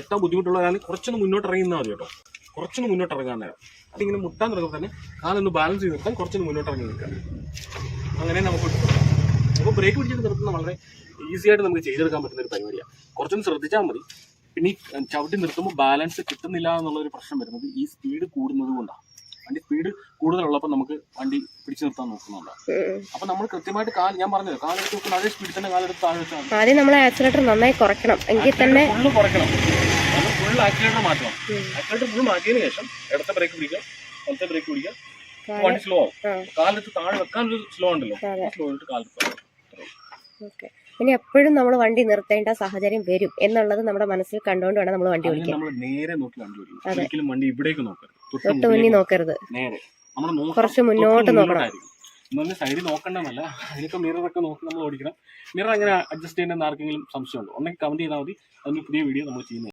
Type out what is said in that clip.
എത്താൻ ബുദ്ധിമുട്ടുള്ളതാണ് കുറച്ചൊന്ന് മുന്നോട്ട് ഇറങ്ങുന്നാൽ മതി കേട്ടോ. കുറച്ചൊന്ന് മുന്നോട്ട് ഇറങ്ങാൻ നേരം. അതിങ്ങനെ മുട്ടാൻ തുടങ്ങുമ്പോൾ തന്നെ കാലൊന്ന് ബാലൻസ് ചെയ്ത് നിർത്താൻ കുറച്ചൊന്ന് മുന്നോട്ട് ഇറങ്ങി നിൽക്കാം അങ്ങനെ നമുക്ക് അപ്പോൾ ബ്രേക്ക് പിടിച്ചിട്ട് നിർത്തുന്ന വളരെ ഈസി ആയിട്ട് നമുക്ക് ചെയ്തെടുക്കാൻ പറ്റുന്ന ഒരു പരിപാടിയാണ്. കുറച്ചൊന്ന് ശ്രദ്ധിച്ചാൽ മതി. പിന്നെ ഈ ചവിട്ടി നിർത്തുമ്പോൾ ബാലൻസ് കിട്ടുന്നില്ല എന്നുള്ളൊരു പ്രശ്നം വരുന്നത് ഈ സ്പീഡ് കൂടുന്നത് കൊണ്ടാണ്. വണ്ടി സ്പീഡ് കൂടുതലുള്ളപ്പോൾ നമുക്ക് വണ്ടി പിടിച്ചു നിർത്താൻ നോക്കുന്നുണ്ടാവും ഉം. അപ്പൊ നമ്മൾ കൃത്യമായിട്ട് കാൽ ഞാൻ പറഞ്ഞത് കാലെടുത്ത് വെക്കുന്ന അതേ സ്പീഡിൽ തന്നെ കാലെടുത്ത് താഴെ. ആദ്യം നമ്മൾ ആക്സിലേറ്റർ നന്നായി കുറയ്ക്കണം. എങ്കിൽ തന്നെ കുറയ്ക്കണം. ഫുൾ ആക്സിലേറ്റർ മാറ്റണം. ആക്സിലേറ്റർ ഫുൾ മാറ്റിയതിന് ശേഷം ഇടത്തെ ബ്രേക്ക് പിടിക്കുക വലത്തെ ബ്രേക്ക് പിടിക്കുക വണ്ടി സ്ലോ ആവും. കാലത്ത് കാലെടുത്ത് വെക്കാൻ വെക്കാനൊരു സ്ലോ ഉണ്ടല്ലോ. സ്ലോ ആയിട്ട് കാലെടുത്ത് ഓക്കെ. ഇനി എപ്പോഴും നമ്മൾ വണ്ടി നിർത്തേണ്ട സാഹചര്യം വരും എന്നുള്ളത് നമ്മുടെ മനസ്സിൽ കണ്ടുകൊണ്ട് വേണം നമ്മൾ വണ്ടി ഓടിക്കാൻ നേരെ നോക്കി വണ്ടി ഒരിക്കലും വണ്ടി ഇവിടേക്ക് നോക്കരുത്. തൊട്ട് മുന്നിൽ നോക്കരുത്. നേരെ. നമ്മൾ. കുറച്ച് മുന്നോട്ട് നോക്കണം. ഇന്നൊന്ന് സൈഡിൽ നോക്കണ്ടെന്നല്ല. അതിനൊക്കെ മിററൊക്കെ നോക്കി നമ്മൾ ഓടിക്കണം. മിറർ അങ്ങനെ അഡ്ജസ്റ്റ് ചെയ്യേണ്ടെന്ന് ആർക്കെങ്കിലും സംശയമുണ്ടോ? ഉണ്ടെങ്കിൽ കമന്റ് ചെയ്താൽ മതി. അതിന് പുതിയ വീഡിയോ നമ്മൾ ചെയ്യുന്നത്